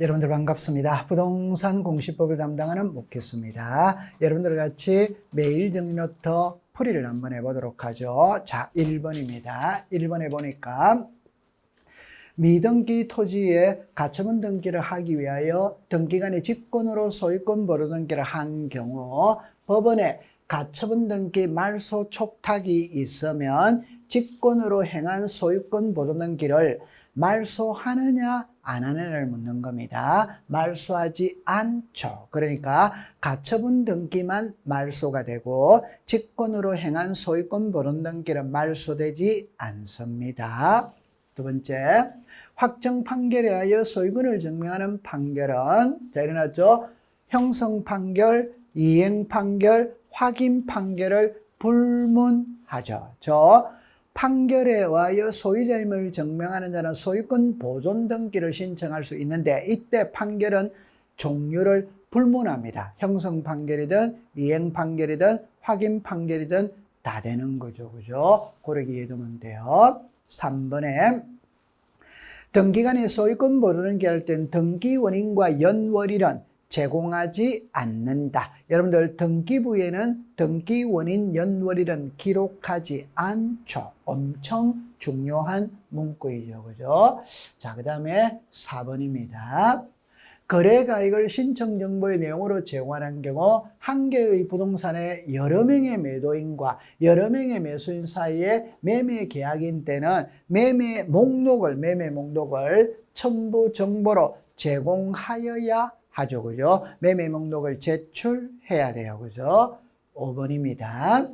여러분들 반갑습니다. 부동산 공시법을 담당하는 목회수입니다. 여러분들 같이 매일 정리노트 풀이를 한번 해보도록 하죠. 자, 1번입니다. 1번에 보니까 미등기 토지에 가처분 등기를 하기 위하여 등기관의 직권으로 소유권 보루 등기를 한 경우 법원에 가처분 등기 말소 촉탁이 있으면 직권으로 행한 소유권 보루 등기를 말소하느냐 안 하느냐를 묻는 겁니다. 말소하지 않죠. 그러니까 가처분 등기만 말소가 되고 직권으로 행한 소유권 보루 등기는 말소되지 않습니다. 두 번째, 확정 판결에 하여 소유권을 증명하는 판결은 자 일어났죠. 형성 판결, 이행 판결, 확인 판결을 불문하죠. 저 판결에 의하여 소유자임을 증명하는 자는 소유권 보존 등기를 신청할 수 있는데 이때 판결은 종류를 불문합니다. 형성 판결이든 이행 판결이든 확인 판결이든 다 되는 거죠. 그죠? 고르게 이해두면 돼요. 3번에 등기관이 소유권 모르는 게할땐 등기 원인과 연월일은 제공하지 않는다. 여러분들 등기부에는 등기 원인 연월일은 기록하지 않죠. 엄청 중요한 문구이죠. 그죠? 자, 그 다음에 4번입니다. 거래가액을 신청 정보의 내용으로 제공하는 경우 한 개의 부동산에 여러 명의 매도인과 여러 명의 매수인 사이에 매매 계약인 때는 매매 목록을 매매 목록을 첨부 정보로 제공하여야 하죠. 그죠? 매매 목록을 제출해야 돼요. 그죠? 5번입니다.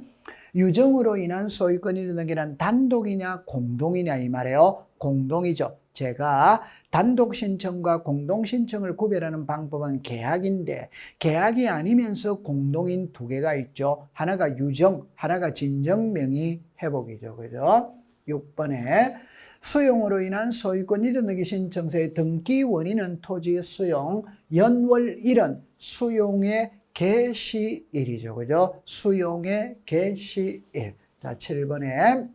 유정으로 인한 소유권이 드는 게는 단독이냐 공동이냐 이 말이에요. 공동이죠. 제가 단독 신청과 공동 신청을 구별하는 방법은 계약인데 계약이 아니면서 공동인 두 개가 있죠. 하나가 유정, 하나가 진정 명의 회복이죠. 그죠? 6번에 수용으로 인한 소유권 이르기 신청서의 등기 원인은 토지 수용, 연월 일은 수용의 개시일이죠. 그죠? 수용의 개시일. 자, 7번에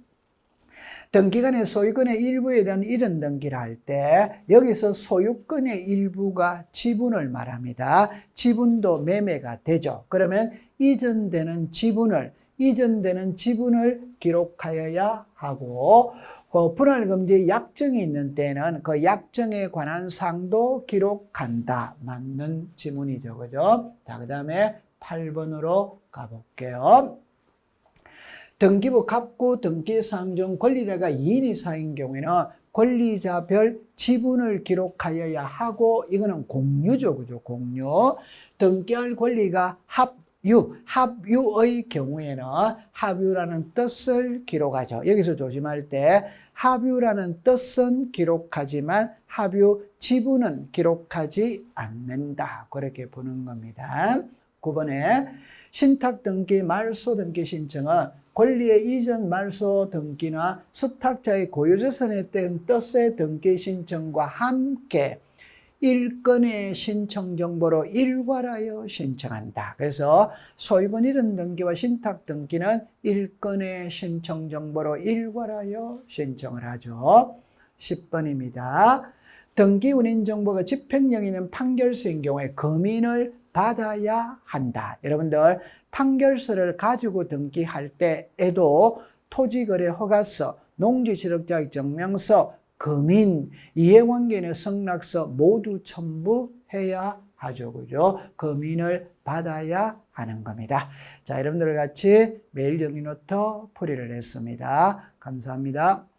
등기관의 소유권의 일부에 대한 이런 등기를 할 때 여기서 소유권의 일부가 지분을 말합니다. 지분도 매매가 되죠. 그러면 이전되는 지분을 이전되는 지분을 기록하여야 하고 그 분할금지 약정이 있는 때는 그 약정에 관한 사항도 기록한다. 맞는 지문이죠. 그죠? 자, 그 다음에 8번으로 가볼게요. 등기부 갑구 등기사항 중 권리자가 2인 이상인 경우에는 권리자별 지분을 기록하여야 하고 이거는 공유죠. 그죠? 공유. 등기할 권리가 합유, 합유의 경우에는 합유라는 뜻을 기록하죠. 여기서 조심할 때 합유라는 뜻은 기록하지만 합유 지분은 기록하지 않는다. 그렇게 보는 겁니다. 9번에 신탁 등기, 말소 등기 신청은 권리의 이전 말소 등기나 수탁자의 고유재산에 뗀 뜻의 등기 신청과 함께 일건의 신청 정보로 일괄하여 신청한다. 그래서 소유권 이전 등기와 신탁 등기는 일건의 신청 정보로 일괄하여 신청을 하죠. 10번입니다. 등기 운인 정보가 집행령이는 판결서인 경우에 검인을 받아야 한다. 여러분들 판결서를 가지고 등기할 때에도 토지거래 허가서, 농지실업자익증명서, 금인, 이해관계인의 성락서 모두 첨부해야 하죠. 그죠? 금인을 받아야 하는 겁니다. 자, 여러분들 같이 매일 정리노트 풀이를 했습니다. 감사합니다.